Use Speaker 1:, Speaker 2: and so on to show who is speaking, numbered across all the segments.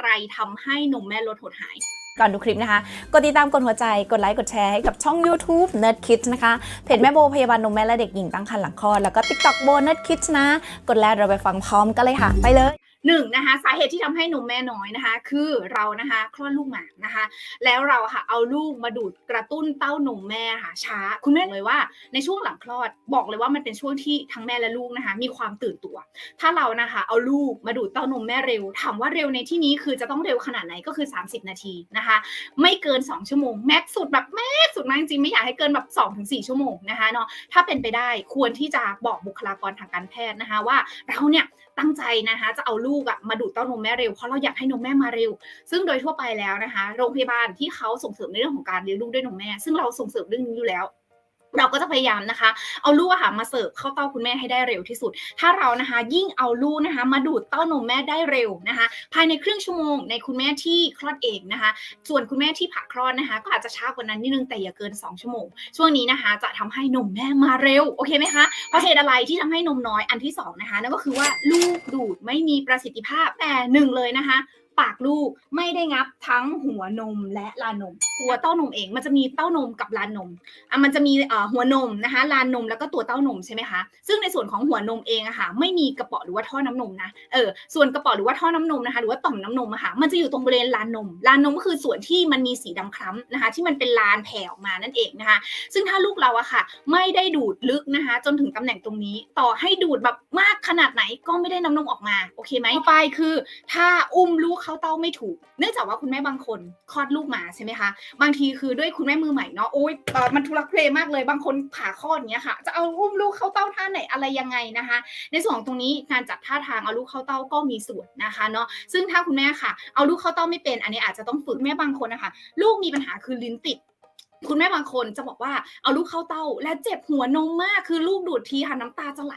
Speaker 1: อะไรทำให้นมแม่ลดหดหาย
Speaker 2: ก่อนดูคลิปนะคะ กดติดตามกดหัวใจ กดไลค์ กดแชร์ให้กับช่อง YouTube Nerd Kids นะคะ เพจแม่โบพยาบาลนมแม่และเด็กหญิงตั้งครรภ์หลังคลอด แล้วก็ TikTok โบ Nerd Kids นะ กดแล้วเราไปฟังพร้อมกันเลยค่ะ ไปเลย
Speaker 1: หนึ่งนะคะสาเหตุที่ทำให้นมแม่น้อยนะคะ คือเรานะคะคลอดลูกหมากนะคะ แล้วเราค่ะเอาลูกมาดูดกระตุ้นเต้านมแม่ค่ะช้า คุณแม่เลยว่าในช่วงหลังคลอดบอกเลยว่ามันเป็นช่วงที่ทั้งแม่และลูกนะคะ มีความตื่นตัว ถ้าเรานะคะ เอาลูกมาดูดเต้านมแม่เร็วถามว่าเร็วในที่นี้คือจะต้องเร็วขนาดไหนก็คือ 30 นาทีนะคะ ไม่เกิน 2 ชั่วโมงแม็กสุดแบบแม็กสุดมากจริงๆไม่อยากให้เกินแบบ2-4ชั่วโมงนะคะเนาะถ้าเป็นไปได้ควรที่จะบอกบุคลากรทางการแพทย์นะคะว่าเราเนี่ย ตั้งใจนะคะ จะเอาลูกอะมาดูดเต้านมแม่เร็วเพราะเราอยากให้นมแม่มาเร็ว ซึ่งโดยทั่วไปแล้วนะคะ โรงพยาบาลที่เขาส่งเสริมในเรื่องของการเลี้ยงลูกด้วยนมแม่ ซึ่งเราส่งเสริมเรื่องนี้อยู่แล้ว เราก็จะพยายามนะคะ เอาลูกอะค่ะมาเสิร์ฟเข้าเต้าคุณแม่ให้ได้เร็วที่สุด ถ้าเรานะคะ ยิ่งเอาลูกนะคะ มาดูดเต้านมแม่ได้เร็วนะคะ ภายในครึ่งชั่วโมงในคุณแม่ที่คลอดเองนะคะ ส่วนคุณแม่ที่ผ่าคลอดนะคะ ก็อาจจะช้ากว่านั้นนิดนึงแต่อย่าเกิน 2 ชั่วโมง ช่วงนี้นะคะ จะทำให้นมแม่มาเร็วโอเคไหมคะเพราะเหตุอะไรที่ทำให้นมน้อยอันที่สองนะคะนั่นก็คือว่าลูกดูดไม่มีประสิทธิภาพแต่หนึ่งเลยนะคะ ปากลูกไม่ได้งับทั้งหัวนมและลานนม ตัวเต้านมเองมันจะมีเต้านมกับลานนมอะมันจะมีเอ่อหัวนมนะคะลานนมแล้วก็ตัวเต้านมใช่ไหมคะซึ่งในส่วนของหัวนมเองอะค่ะไม่มีกระเป๋อหรือว่าท่อน้ำนมนะเออส่วนกระเป๋อหรือว่าท่อน้ำนมนะคะหรือว่าต่อมน้ำนมอะค่ะมันจะอยู่ตรงบริเวณลานนมลานนมก็คือส่วนที่มันมีสีดำคล้ำนะคะ ที่มันเป็นลานแผ่ออกมานั่นเองนะคะ ซึ่งถ้าลูกเราอะค่ะ ไม่ได้ดูดลึกนะคะ จนถึงตำแหน่งตรงนี้ ต่อให้ดูดแบบมากขนาดไหนก็ไม่ได้น้ำนมออกมาโอเคไหมต่อไปคือ ถ้าอุ้มลูกเขาเต้าไม่ถูก เนื่องจากว่าคุณแม่บางคนคลอดลูกมาใช่ไหมคะ บางทีคือด้วยคุณแม่มือใหม่เนาะโอ๊ยมันทุลักทุเลมากเลย บางคนผ่าคลอดเนี้ยค่ะ จะเอาอุ้มลูกเข้าเต้าท่าไหนอะไรยังไงนะคะ ในส่วนของตรงนี้การจัดท่าทางเอาลูกเข้าเต้าก็มีส่วนนะคะเนาะ ซึ่งถ้าคุณแม่ค่ะ เอาลูกเข้าเต้าไม่เป็น อันนี้อาจจะต้องฝึกแม่บางคนนะคะ ลูกมีปัญหาคือลิ้นติด คุณแม่บางคนจะบอกว่าเอาลูกเข้าเต้า และเจ็บหัวนมมากคือลูกดูดทีค่ะน้ำตาจะไหล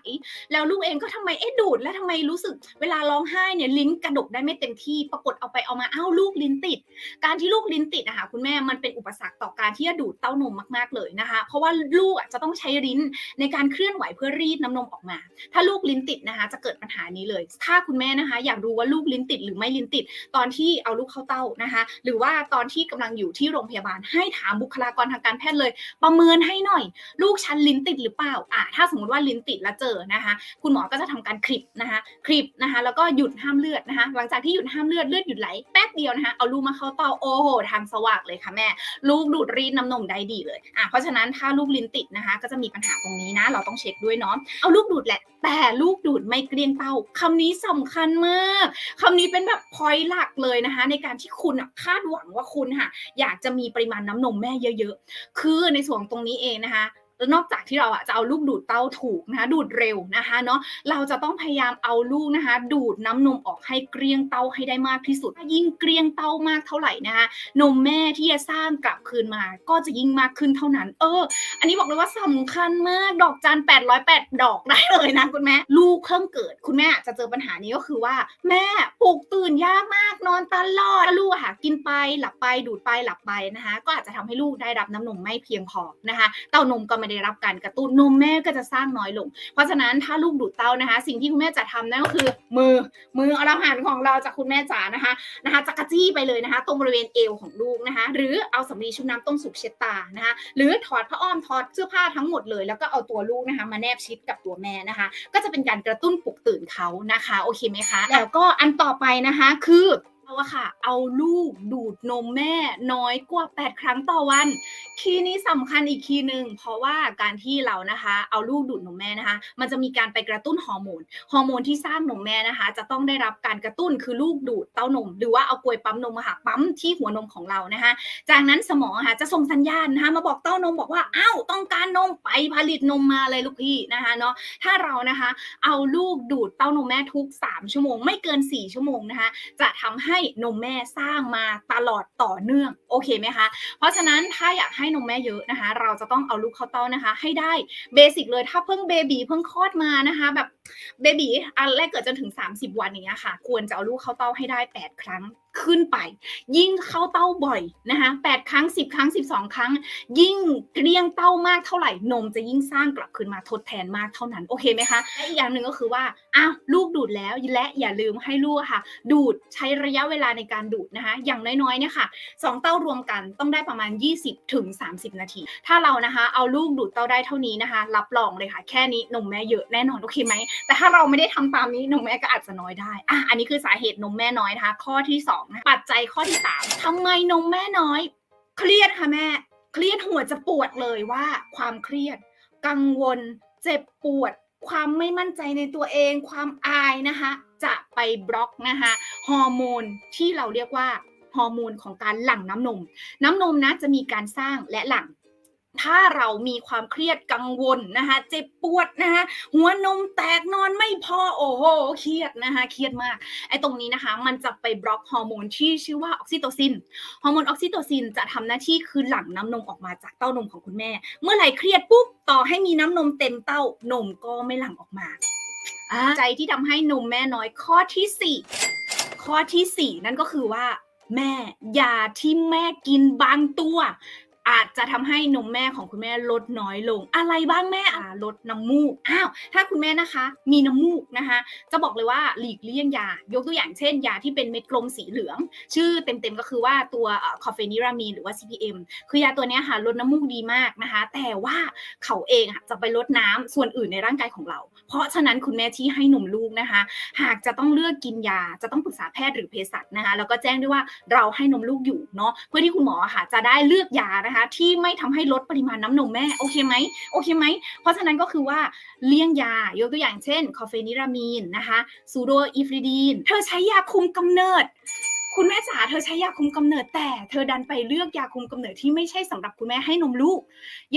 Speaker 1: แล้วลูกเองก็ทำไมเอ๊ะดูด แล้วทำไมรู้สึกเวลาร้องไห้เนี่ยลิ้นกระดกได้ไม่เต็มที่ ปรากฏเอาไปเอามาอ้าวลูกลิ้นติด การที่ลูกลิ้นติดนะคะคุณแม่มันเป็นอุปสรรคต่อการที่จะดูดเต้านมมาก ๆเลยนะคะ เพราะว่าลูกอะจะต้องใช้ลิ้นในการเคลื่อนไหวเพื่อรีดน้ำนมออกมา ถ้าลูกลิ้นติดนะคะ จะเกิดปัญหานี้เลย ถ้าคุณแม่นะคะ อยากรู้ว่าลูกลิ้นติดหรือไม่ลิ้นติด ตอนที่เอาลูกเข้าเต้านะคะ หรือว่าตอนที่กำลังอยู่ที่โรงพยาบาลให้ถามบุคลากรทางการแพทย์เลย ประเมินให้หน่อย ลูกฉันลิ้นติดหรือเปล่าอะถ้าสมมติว่าลิ้นติดแล้วเจอนะคะ คุณหมอก็จะทำการคลิปนะคะคลิปนะคะ แล้วก็หยุดห้ามเลือดนะคะ หลังจากที่หยุดห้ามเลือดเลือดหยุดไหลแป๊บเดียวนะคะเอาลูกมาเข้าเตาโอ้โหทางสว่างเลยค่ะแม่ ลูกดูดรีดน้ำนมได้ดีเลยอะเพราะฉะนั้นถ้าลูกลิ้นติดนะคะ ก็จะมีปัญหาตรงนี้นะ เราต้องเช็คด้วยเนาะเอาลูกดูดแหละ แต่ลูกดูดไม่เกลี้ยงเต้าคำนี้สำคัญมากคำนี้เป็นแบบพอยต์หลักเลยนะคะ ในการที่คุณคาดหวังว่าคุณค่ะอยากจะมีปริมาณน้ำนมแม่เยอะๆคือในส่วนตรงนี้เองนะคะ แล้วนอกจากที่เราอะจะเอาลูกดูดเต้าถูกนะคะดูดเร็วนะคะเนาะเราจะต้องพยายามเอาลูกนะคะ ดูดน้ำนมออกให้เกลี้ยงเต้าให้ได้มากที่สุด ยิ่งเกลี้ยงเต้ามากเท่าไหร่นะคะนมแม่ที่จะสร้างกลับคืนมา ก็จะยิ่งมากขึ้นเท่านั้น เออ อันนี้บอกเลยว่าสำคัญมากดอกจัน808 ดอกได้เลยนะคุณแม่ลูกเพิ่งเกิด คุณแม่จะเจอปัญหานี้ก็คือว่า แม่ปลุกตื่นยากมากนอนตลอดลูกอะค่ะกินไปหลับไปดูดไปหลับไปนะคะ ก็อาจจะทำให้ลูกได้รับน้ำนมไม่เพียงพอนะคะเต้านมก็ไม่ได้รับการกระตุ้นนมแม่ก็จะสร้างน้อยลง เพราะฉะนั้นถ้าลูกดูดเต้านะคะ สิ่งที่คุณแม่จะทำนั่นก็คือมือมืออรหันของเราจากคุณแม่จ๋านะคะนะคะจักรจี้ไปเลยนะคะ ตรงบริเวณเอวของลูกนะคะ หรือเอาสำลีชุบน้ำต้มสุกเช็ดตานะคะหรือถอดผ้าอ้อมถอดเสื้อผ้าทั้งหมดเลย แล้วก็เอาตัวลูกนะคะมาแนบชิดกับตัวแม่นะคะ ก็จะเป็นการกระตุ้นปลุกตื่นเขานะคะโอเคไหมคะ แล้วก็อันต่อไปนะคะคือ อะค่ะ เอาลูกดูดนมแม่น้อยกว่า 8 ครั้งต่อวัน คีย์นี้สำคัญอีกคีย์หนึ่งเพราะว่าการที่เรานะคะ เอาลูกดูดนมแม่นะคะ มันจะมีการไปกระตุ้นฮอร์โมนฮอร์โมนที่สร้างนมแม่นะคะ จะต้องได้รับการกระตุ้นคือลูกดูดเต้านม หรือว่าเอากลวยปั๊มนมมาค่ะปั๊มที่หัวนมของเรานะคะ จากนั้นสมองค่ะจะส่งสัญญาณนะคะมาบอกเต้านมบอกว่าอ้าวต้องการนมไปผลิตนมมาเลยลูกพี่นะคะเนาะถ้าเรานะคะ เอาลูกดูดเต้านมแม่ทุก 3 ชั่วโมง ไม่เกิน 4 ชั่วโมงนะคะ จะทำให้นมแม่สร้างมาตลอดต่อเนื่องโอเคไหมคะเพราะฉะนั้นถ้าอยากให้นมแม่เยอะนะคะ เราจะต้องเอาลูกเข้าเต้านะคะ ให้ได้เบสิกเลยถ้าเพิ่งเบบีเพิ่งคลอดมานะคะแบบเบบีอันแรกเกิดจนถึง 30 วันอย่างเงี้ยค่ะ ควรจะเอาลูกเข้าเต้าให้ได้ 8 ครั้ง ขึ้นไป ยิ่งเข้าเต้าบ่อยนะคะ8ครั้ง 10 ครั้ง 12 ครั้ง ยิ่งเกลี้ยงเต้ามากเท่าไหร่นมจะยิ่งสร้างกลับคืนมาทดแทนมากเท่านั้นโอเคไหมคะและอีกอย่างหนึ่งก็คือว่าอ้าวลูกดูดแล้วและอย่าลืมให้ลูกค่ะ ดูดใช้ระยะเวลาในการดูดนะคะอย่างน้อยๆเนี่ยค่ะสองเต้ารวมกันต้องได้ประมาณ 20ถึง30 นาที ถ้าเรานะคะเอาลูกดูดเต้าได้เท่านี้นะคะ รับรองเลยค่ะ แค่นี้นมแม่เยอะแน่นอนโอเคไหมแต่ถ้าเราไม่ได้ทำตามนี้นมแม่ก็อาจจะน้อยได้อะอันนี้คือสาเหตุนมแม่น้อยนะคะ ข้อที่สองนะปัจจัยข้อที่สามทำไมนมแม่น้อย เครียดค่ะแม่ เครียดหัวจะปวดเลยว่าความเครียด กังวล เจ็บปวด ความไม่มั่นใจในตัวเอง ความอายนะคะจะไปบล็อกนะคะฮอร์โมนที่เราเรียกว่าฮอร์โมนของการหลั่งน้ำนม น้ำนมนะจะมีการสร้างและหลั่ง ถ้าเรามีความเครียดกังวลนะคะเจ็บปวดนะคะหัวนมแตกนอนไม่พอโอ้โหเครียดนะคะเครียดมากไอ้ตรงนี้นะคะ มันจะไปบล็อกฮอร์โมนที่ชื่อว่าออกซิโตซินฮอร์โมนออกซิโตซินจะทำหน้าที่คือหลั่งน้ำนมออกมาจากเต้านมของคุณแม่ เมื่อไหร่เครียดปุ๊บต่อให้มีน้ำนมเต็มเต้านมก็ไม่หลั่งออกมาอ่าใจที่ทำให้นมแม่น้อยข้อที่สี่ข้อที่สี่นั่นก็คือว่าแม่ยาที่แม่กินบางตัว อาจจะทำให้นมแม่ของคุณแม่ลดน้อยลง อะไรบ้างแม่อ่าลดน้ำมูกอ้าวถ้าคุณแม่นะคะ มีน้ำมูกนะคะ จะบอกเลยว่าหลีกเลี่ยงยา ยกตัวอย่างเช่น ยาที่เป็นเม็ดกลมสีเหลือง ชื่อเต็มๆก็คือว่าตัวคอฟเฟนิรามีนหรือว่า CPM คือยาตัวเนี้ยค่ะลดน้ำมูกดีมากนะคะ แต่ว่าเขาเองอะจะไปลดน้ำส่วนอื่นในร่างกายของเรา เพราะฉะนั้นคุณแม่ที่ให้นมลูกนะคะ หากจะต้องเลือกกินยาจะต้องปรึกษาแพทย์หรือเภสัชนะคะแล้วก็แจ้งด้วยว่าเราให้นมลูกอยู่เนาะเพื่อที่คุณหมออะค่ะจะได้เลือกยานะคะที่ไม่ทำให้ลดปริมาณน้ำนมแม่โอเคไหมโอเคไหมเพราะฉะนั้นก็คือว่าเลี่ยงยายกตัวอย่างเช่น คอเฟนิรามีนนะคะซูโดอิฟริดีน เธอใช้ยาคุมกำเนิด คุณแม่จ๋าเธอใช้ยาคุมกำเนิดแต่ เธอดันไปเลือกยาคุมกำเนิดที่ไม่ใช่สำหรับคุณแม่ให้นมลูก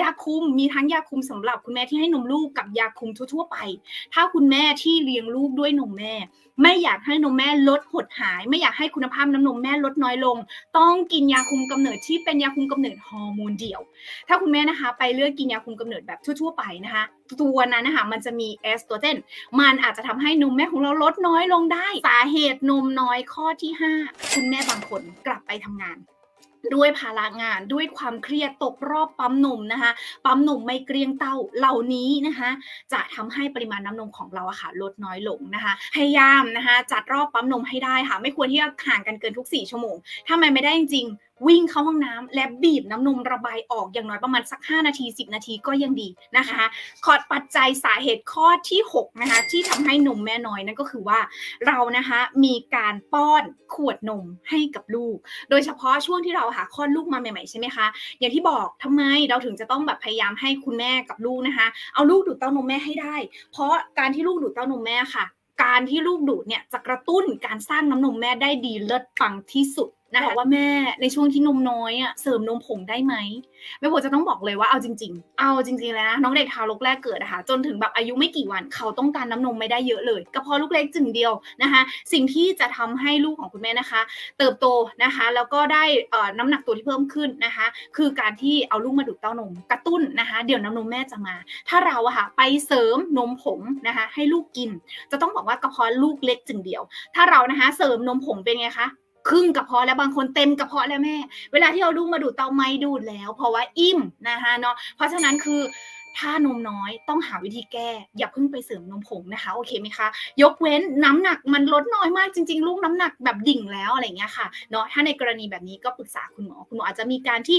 Speaker 1: ยาคุมมีทั้งยาคุมสำหรับคุณแม่ที่ให้นมลูกกับยาคุมทั่วๆไป ถ้าคุณแม่ที่เลี้ยงลูกด้วยนมแม่ ไม่อยากให้นมแม่ลดหดหาย ไม่อยากให้คุณภาพน้ำนมแม่ลดน้อยลง ต้องกินยาคุมกำเนิดที่เป็นยาคุมกำเนิดฮอร์โมนเดี่ยว ถ้าคุณแม่นะคะ ไปเลือกกินยาคุมกำเนิดแบบทั่ว ๆ ไปนะคะตัวนั้นนะคะมันจะมีเอสโตรเจนมันอาจจะทำให้นมแม่ของเราลดน้อยลงได้ สาเหตุนมน้อยข้อที่ 5 คุณแม่บางคนกลับไปทำงานด้วยภาระงานด้วยความเครียดตกรอบปั๊มนมนะคะ ปั๊มนมไม่เกรียงเต้าเหล่านี้นะคะ จะทำให้ปริมาณน้ำนมของเราอะค่ะลดน้อยลงนะคะ พยายามนะคะ จัดรอบปั๊มนมให้ได้ค่ะ ไม่ควรที่จะห่างกันเกินทุก 4 ชั่วโมงถ้ามันไม่ได้จริง วิ่งเข้าห้องน้ำและบีบน้ำนมระบายออกอย่างน้อยประมาณสัก 5 นาที 10 นาทีก็ยังดีนะคะขอดปัจจัยสาเหตุข้อที่6นะคะที่ทำให้นมแม่น้อยนั่นก็คือว่าเรานะคะมีการป้อนขวดนมให้กับลูก โดยเฉพาะช่วงที่เราหาคลอดลูกมาใหม่ๆใช่ไหมคะอย่างที่บอกทำไมเราถึงจะต้องแบบพยายามให้คุณแม่กับลูกนะคะเอาลูกดูดเต้านมแม่ให้ได้ เพราะการที่ลูกดูดเต้านมแม่ค่ะการที่ลูกดูดเนี่ยจะกระตุ้นการสร้างน้ำนมแม่ได้ดีเลิศปังที่สุดนะคะว่าแม่ในช่วงที่นมน้อยอะเสริมนมผงได้ไหมแม่โบจะต้องบอกเลยว่าเอาจริง ๆ เอาจริงๆเลยนะน้องเด็กทารกแรกเกิดนะคะจนถึงแบบอายุไม่กี่วันเขาต้องการน้ำนมไม่ได้เยอะเลยกระเพาะลูกเล็กจึงเดียวนะคะสิ่งที่จะทำให้ลูกของคุณแม่นะคะ เติบโตนะคะแล้วก็ได้น้ำหนักตัวที่เพิ่มขึ้นนะคะ คือการที่เอาลูกมาดูดเต้านมกระตุ้นนะคะ เดี๋ยวน้ำนมแม่จะมา ถ้าเราอะค่ะไปเสริมนมผงนะคะให้ลูกกิน จะต้องบอกว่ากระเพาะลูกเล็กจึงเดียว ถ้าเรานะคะเสริมนมผงเป็นไงคะ ครึ่งกระเพาะแล้วบางคนเต็มกระเพาะแล้วแม่ เวลาที่เอาลูกมาดูดเตาไม่ดูดแล้ว เพราะว่าอิ่มนะคะเนาะเพราะฉะนั้นคือถ้านมน้อยต้องหาวิธีแก้ อย่าเพิ่งไปเสริมนมผงนะคะโอเคไหมคะ ยกเว้นน้ำหนักมันลดน้อยมากจริง ๆ ลูกน้ำหนักแบบดิ่งแล้วอะไรเงี้ยค่ะเนาะถ้าในกรณีแบบนี้ก็ปรึกษาคุณหมอ คุณหมออาจจะมีการที่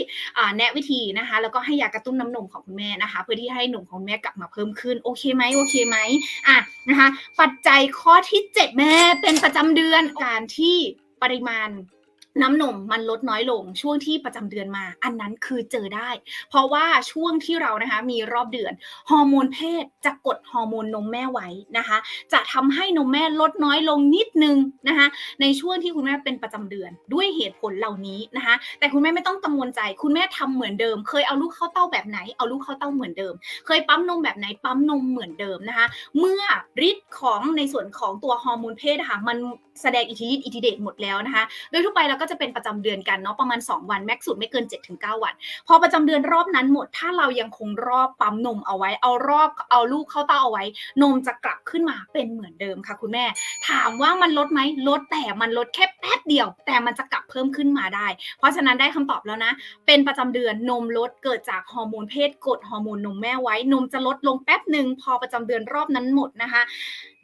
Speaker 1: แนะวิธีนะคะ แล้วก็ให้ยากระตุ้นน้ำนมของคุณแม่นะคะ เพื่อที่ให้นมของแม่กลับมาเพิ่มขึ้นโอเคไหมโอเคไหมอะนะคะ ปัจจัยข้อที่ 7 แม่เป็นประจำเดือนการที่ ปริมาณน้ำนมมันลดน้อยลงช่วงที่ประจำเดือนมา อันนั้นคือเจอได้ เพราะว่าช่วงที่เรานะคะมีรอบเดือนฮอร์โมนเพศจะกดฮอร์โมนนมแม่ไว้นะคะ จะทำให้นมแม่ลดน้อยลงนิดนึงนะคะ ในช่วงที่คุณแม่เป็นประจำเดือนด้วยเหตุผลเหล่านี้นะคะ แต่คุณแม่ไม่ต้องกังวลใจ คุณแม่ทำเหมือนเดิม เคยเอาลูกเข้าเต้าแบบไหนเอาลูกเข้าเต้าเหมือนเดิม เคยปั๊มนมแบบไหนปั๊มนมเหมือนเดิมนะคะ เมื่อฤทธิ์ของในส่วนของตัวฮอร์โมนเพศค่ะมัน แสดงอิทธิฤทธิ์อิทธิเดชหมดแล้วนะคะ โดยทั่วไปเราก็จะเป็นประจำเดือนกันเนาะประมาณ 2 วันแม็กสุดไม่เกิน 7-9 วัน พอประจำเดือนรอบนั้นหมด ถ้าเรายังคงรอบปั๊มนมเอาไว้ เอารอบเอาลูกเข้าเต้าเอาไว้ นมจะกลับขึ้นมาเป็นเหมือนเดิมค่ะ คุณแม่ ถามว่ามันลดไหมลดแต่มันลดแค่แป๊บเดียว แต่มันจะกลับเพิ่มขึ้นมาได้ เพราะฉะนั้นได้คำตอบแล้วนะ เป็นประจำเดือนนมลดเกิดจากฮอร์โมนเพศกดฮอร์โมนนมแม่ไว้ นมจะลดลงแป๊บหนึ่งพอประจำเดือนรอบนั้นหมดนะคะ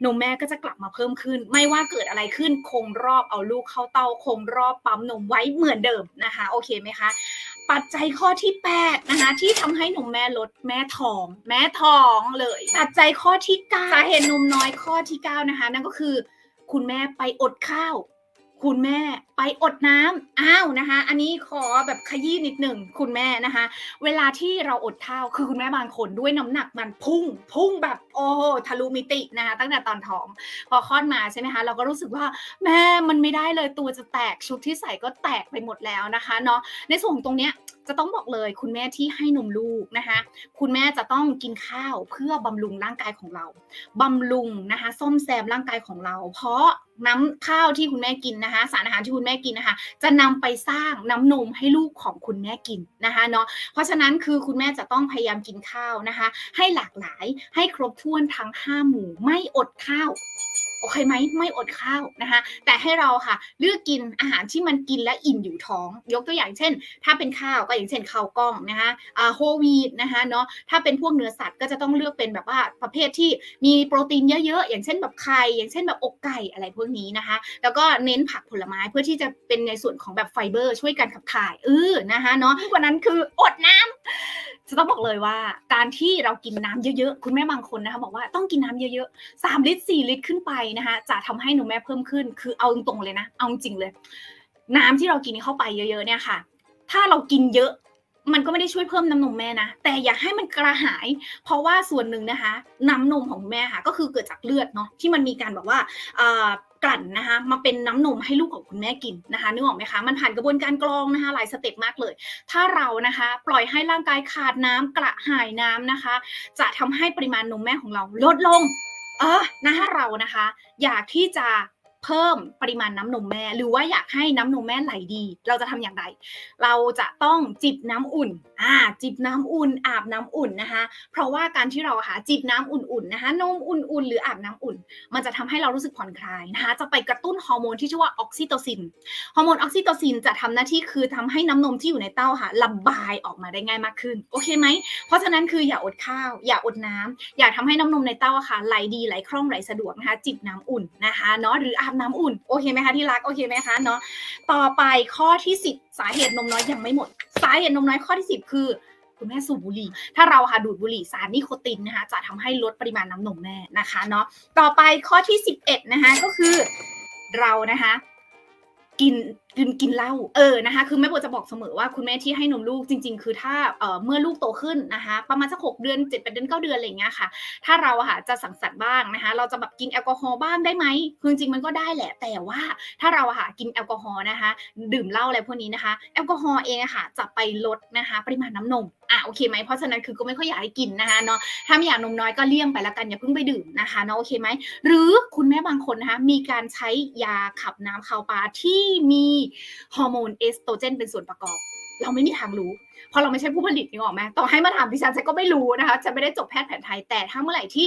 Speaker 1: นมแม่ก็จะกลับมาเพิ่มขึ้น ไม่ว่าเกิดอะไรขึ้นคงรอบเอาลูกเข้าเต้าคงรอบปั๊มนมไว้เหมือนเดิมนะคะ โอเคไหมคะปัจจัยข้อที่8นะคะที่ทำให้นมแม่ลดแม่ท้อง แม่ท้องเลย ปัจจัยข้อที่9สาเหตุนมน้อยข้อที่9นะคะนั่นก็คือ คุณแม่ไปอดข้าว คุณแม่ไปอดน้ำอ้าวนะคะ อันนี้ขอแบบขยี้นิดหนึ่งคุณแม่นะคะ เวลาที่เราอดข้าวคือคุณแม่บางคนด้วยน้ำหนักมันพุ่ง พุ่งแบบโอ้ทะลุมิตินะคะตั้งแต่ตอนท้อง พอคลอดมาใช่ไหมคะ เราก็รู้สึกว่าแม่มันไม่ได้เลยตัวจะแตกชุดที่ใส่ก็แตกไปหมดแล้วนะคะเนาะในส่วนตรงเนี้ยจะต้องบอกเลยคุณแม่ที่ให้นมลูกนะคะ คุณแม่จะต้องกินข้าวเพื่อบำรุงร่างกายของเราบำรุงนะคะส้มแซมร่างกายของเรา เพราะน้ำข้าวที่คุณแม่กินนะคะ สารอาหารที่คุณแม่กินนะคะ จะนำไปสร้างน้ำนมให้ลูกของคุณแม่กินนะคะเนาะเพราะฉะนั้นคือคุณแม่จะต้องพยายามกินข้าวนะคะ ให้หลากหลายให้ครบถ้วนทั้ง 5 หมู่ไม่อดข้าว โอเคไหมไม่อดข้าวนะคะแต่ให้เราค่ะเลือกกินอาหารที่มันกินและอิ่มอยู่ท้อง ยกตัวอย่างเช่น ถ้าเป็นข้าวก็อย่างเช่นข้าวกล้องนะคะอ่าโฮวีดนะคะเนาะถ้าเป็นพวกเนื้อสัตว์ก็จะต้องเลือกเป็นแบบว่าประเภทที่มีโปรตีนเยอะๆ อย่างเช่นแบบไข่อย่างเช่นแบบอกไก่อะไรพวกนี้นะคะ แล้วก็เน้นผักผลไม้เพื่อที่จะเป็นในส่วนของแบบไฟเบอร์ ช่วยกันขับถ่ายเออนะคะเนาะกว่านั้นคืออดน้ำ จะต้องบอกเลยว่า การที่เรากินน้ำเยอะๆ คุณแม่บางคนนะคะบอกว่าต้องกินน้ำเยอะๆ 3 ลิตร 4 ลิตรขึ้นไปนะคะจะทำให้นมแม่เพิ่มขึ้น คือเอาตรงๆเลยนะ เอาจริงเลย น้ำที่เรากินเข้าไปเยอะๆเนี่ยค่ะ ถ้าเรากินเยอะมันก็ไม่ได้ช่วยเพิ่มน้ำนมแม่นะ แต่อย่าให้มันกระหาย เพราะว่าส่วนหนึ่งนะคะ น้ำนมของแม่ค่ะ ก็คือเกิดจากเลือดเนาะที่มันมีการแบบว่า กลั่นนะคะมาเป็นน้ำนมให้ลูกของคุณแม่กินนะคะนึกออกไหมคะมันผ่านกระบวนการกรองนะคะหลายสเต็ปมากเลย ถ้าเรานะคะปล่อยให้ร่างกายขาดน้ำกระหายน้ำนะคะ จะทำให้ปริมาณนมแม่ของเราลดลงเออนะคะเรานะคะ อยากที่จะ เพิ่มปริมาณน้ำนมแม่ หรือว่าอยากให้น้ำนมแม่ไหลดี เราจะทำอย่างไร เราจะต้องจิบน้ำอุ่นอ่าจิบน้ำอุ่น อาบน้ำอุ่นนะคะ เพราะว่าการที่เราค่ะจิบน้ำอุ่นๆนะคะนมอุ่นๆ หรืออาบน้ำอุ่น มันจะทำให้เรารู้สึกผ่อนคลายนะคะ จะไปกระตุ้นฮอร์โมนที่ชื่อว่าออกซิโตซินฮอร์โมนออกซิโตซินจะทำหน้าที่คือทำให้น้ำนมที่อยู่ในเต้าค่ะระบายออกมาได้ง่ายมากขึ้นโอเคไหมเพราะฉะนั้นคืออย่าอดข้าว อย่าอดน้ำอย่าทำให้น้ำนมในเต้าค่ะไหลดีไหลคล่องไหลสะดวกนะคะจิบน้ำอุ่นนะคะเนาะหรืออาบน้ำอุ่น โอเคไหมคะที่รัก โอเคไหมคะเนาะ ต่อไปข้อที่ 10 สาเหตุนมน้อยยังไม่หมด สาเหตุนมน้อยข้อที่ 10 คือคุณแม่สูบบุหรี่ ถ้าเราค่ะดูดบุหรี่สารนิโคตินนะคะจะทำให้ลดปริมาณน้ำนมแม่นะคะเนาะ ต่อไปข้อที่ 11นะคะก็คือเรานะคะกิน กินกินเหล้าเออนะคะ คือแม่โบจะบอกเสมอว่าคุณแม่ที่ให้นมลูกจริง ๆ คือถ้าเอ่อเมื่อลูกโตขึ้นนะคะ ประมาณสักหกเดือนเจ็ดแปดเดือนเก้าเดือนอะไรอย่างเงี้ยค่ะ ถ้าเราอะค่ะจะสังสรรค์บ้างนะคะ เราจะแบบกินแอลกอฮอล์บ้างได้ไหมคือจริงมันก็ได้แหละ แต่ว่าถ้าเราอะค่ะกินแอลกอฮอล์นะคะ ดื่มเหล้าอะไรพวกนี้นะคะ แอลกอฮอล์เองอะค่ะจะไปลดนะคะ ปริมาณน้ำนมอะโอเคไหมเพราะฉะนั้นคือก็ไม่ค่อยอยากให้กินนะคะเนาะถ้าไม่อยากนมน้อยก็เลี่ยงไปละกันอย่าเพิ่งไปดื่มนะคะเนาะโอเคไหมหรือคุณแม่บางคนนะคะมีการใช้ยาขับน้ำคาวปลาที่มีฮอร์โมนเอสโตรเจนเป็นส่วนประกอบ เราไม่มีทางรู้ เพราะเราไม่ใช่ผู้ผลิตนึกออกไหมต่อให้มาถามดิฉันฉันก็ไม่รู้นะคะจะไม่ได้จบแพทย์แผนไทย แต่ถ้าเมื่อไหร่ที่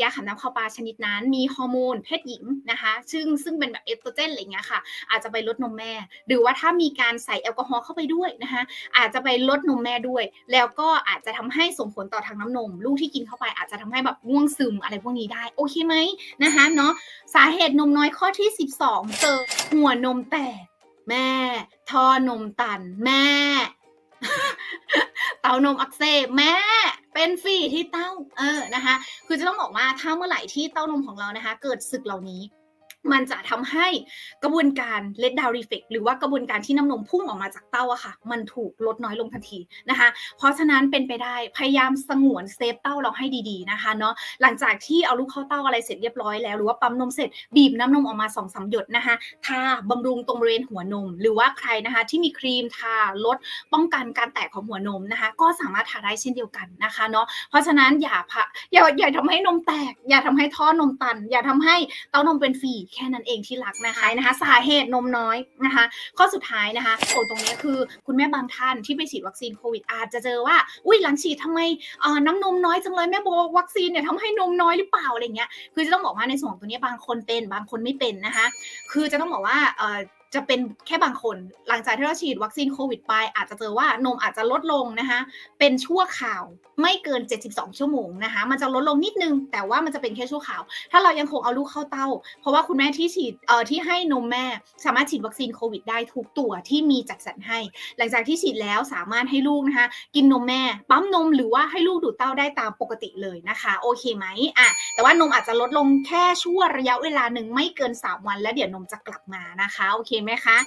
Speaker 1: ยาขับน้ำคาวปลาชนิดนั้น มีฮอร์โมนเพศหญิงนะคะซึ่งซึ่งเป็นแบบเอสโตรเจนอะไรเงี้ยค่ะ อาจจะไปลดนมแม่ หรือว่าถ้ามีการใส่แอลกอฮอล์เข้าไปด้วยนะคะอาจจะไปลดนมแม่ด้วย แล้วก็อาจจะทำให้ส่งผลต่อทางน้ำนม ลูกที่กินเข้าไปอาจจะทำให้แบบง่วงซึมอะไรพวกนี้ได้โอเคไหมนะคะเนาะสาเหตุนมน้อยข้อที่ 12 เจอหัวนมแตก แม่ ท่อนมตัน แม่ เต้านมอักเสบแม่ เป็นฝีที่เต้า เออนะคะ คือจะต้องบอกว่าถ้าเมื่อไหร่ที่เต้านมของเรานะคะ เกิดสึกเหล่านี้ มันจะทำให้กระบวนการ let down reflex หรือว่ากระบวนการที่น้ำนมพุ่งออกมาจากเต้าอะค่ะ มันถูกลดน้อยลงทันทีนะคะ เพราะฉะนั้นเป็นไปได้พยายามสงวนเซฟเต้าเราให้ดีๆนะคะเนาะหลังจากที่เอาลูกเข้าเต้าอะไรเสร็จเรียบร้อยแล้วหรือว่าปั๊มนมเสร็จบีบน้ำนมออกมาสองสามหยดนะคะทาบำรุงตรงบริเวณหัวนม หรือว่าใครนะคะ ที่มีครีมทาลดป้องกันการแตกของหัวนมนะคะ ก็สามารถทาได้เช่นเดียวกันนะคะเนาะเพราะฉะนั้นอย่าพะอย่าอย่าทำให้นมแตก อย่าทำให้ท่อนมตัน อย่าทำให้เต้านมเป็นฝีแค่นั้นเองที่รักนะคะนะคะ สาเหตุนมน้อยนะคะ ข้อสุดท้ายนะคะโอ้ตรงนี้คือคุณแม่บางท่านที่ไปฉีดวัคซีนโควิดอาจจะเจอว่าอุ้ยหลังฉีดทำไมเอ่อน้ำนมน้อยจังเลยแม่บอกวัคซีนเนี่ยทำให้นมน้อยหรือเปล่าอะไรเงี้ยคือจะต้องบอกว่าในส่วนของตัวนี้บางคนเป็นบางคนไม่เป็นนะคะ คือจะต้องบอกว่า จะเป็นแค่บางคน หลังจากที่เราฉีดวัคซีนโควิดไป อาจจะเจอว่านมอาจจะลดลงนะคะ เป็นชั่วข่าวไม่เกิน 72 ชั่วโมงนะคะ มันจะลดลงนิดนึง แต่ว่ามันจะเป็นแค่ชั่วข่าว ถ้าเรายังคงเอาลูกเข้าเต้า เพราะว่าคุณแม่ที่ฉีดเอ่อที่ให้นมแม่ สามารถฉีดวัคซีนโควิดได้ทุกตัวที่มีจัดสรรให้ หลังจากที่ฉีดแล้วสามารถให้ลูกนะคะ กินนมแม่ ปั๊มนมหรือว่าให้ลูกดูดเต้าได้ตามปกติเลยนะคะ โอเคไหมอะแต่ว่านมอาจจะลดลงแค่ชั่วระยะเวลาหนึ่งไม่เกิน 3 วัน แล้วเดี๋ยวนมจะกลับมานะคะโอเคไหมคะ